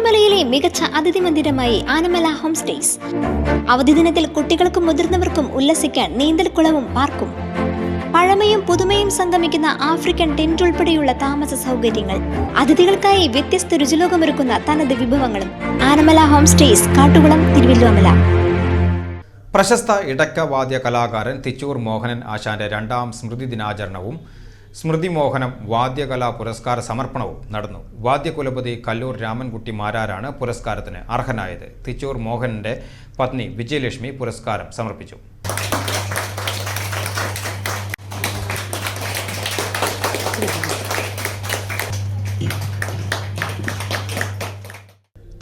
തിരുവമലയിലെ മികച്ച അതിഥി മന്ദിരമായി Anamala home stays. അവധി ദിനത്തിൽ കുട്ടികൾക്കും മുതിർന്നവർക്കും ഉല്ലസിക്കാൻ നീന്തൽക്കുളവും പാർക്കും. പഴമയും പുതുമയും സംഗമിക്കുന്ന ആഫ്രിക്കൻ ടെന്റ് ഉൾപ്പെടെയുള്ള താമസ സൗകര്യങ്ങൾ അതിഥികൾക്കായി വ്യത്യസ്ത രുചിലോകമൊരുക്കുന്ന തനത് വിഭവങ്ങളും. Anamala home stays Kattukulam Thiruvalluvamala. പ്രശസ്ത ഇടക്കവാദ്യ കലാകാരൻ തിച്ചൂർ മോഹനൻ ആശാന്റെ രണ്ടാം സ്മൃതി ദിനാചരണവും സ്മൃതി മോഹനം വാദ്യകലാ പുരസ്കാര സമർപ്പണവും നടന്നു. വാദ്യകുലപതി കല്ലൂർ രാമൻകുട്ടി മാരാരാണ് പുരസ്കാരത്തിന് അർഹനായത്. തിച്ചൂർ മോഹനന്റെ പത്നി വിജയലക്ഷ്മി പുരസ്കാരം സമർപ്പിച്ചു.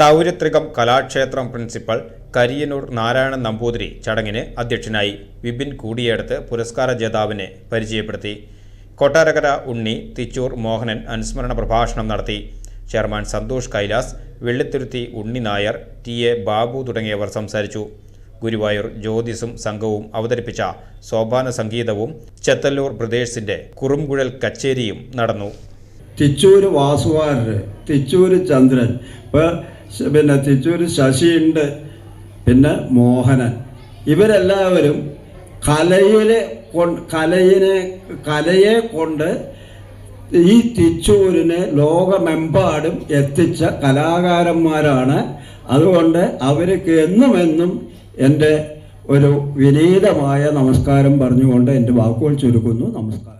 തൗരത്രികം കലാക്ഷേത്രം പ്രിൻസിപ്പൽ കരിയനൂർ നാരായണൻ നമ്പൂതിരി ചടങ്ങിന് അധ്യക്ഷനായി വിപിൻ കൂടിയെടുത്ത് പുരസ്കാര ജേതാവിനെ പരിചയപ്പെടുത്തി. കൊട്ടാരക്കര ഉണ്ണി തിച്ചൂർ മോഹനൻ അനുസ്മരണ പ്രഭാഷണം നടത്തി chairman Santhosh Kailas Vellithuruthi Unni Nair T A Babu തുടങ്ങിയവർ സംസാരിച്ചു. ഗുരുവായൂർ ജ്യോതിസും സംഘവും അവതരിപ്പിച്ച സോപാന സംഗീതവും ചെത്തല്ലൂർ പ്രദേശിന്റെ കുറുംകുഴൽ കച്ചേരിയും നടന്നു. തിച്ചൂര് വാസുവാരര് തിച്ചൂര് ചന്ദ്രൻ പിന്നെ തിച്ചൂര് ശശിയുണ്ട് പിന്നെ മോഹനൻ. ഇവരെല്ലാവരും കലയിലെ കലയിനെ കലയെ കൊണ്ട് ഈ തിച്ചൂരിനെ ലോകമെമ്പാടും എത്തിച്ച കലാകാരന്മാരാണ്. അതുകൊണ്ട് അവർക്ക് എന്നും എന്നും എന്റെ ഒരു വിനീതമായ നമസ്കാരം പറഞ്ഞുകൊണ്ട് എന്റെ വാക്കുകൾ ചുരുക്കുന്നു. നമസ്കാരം.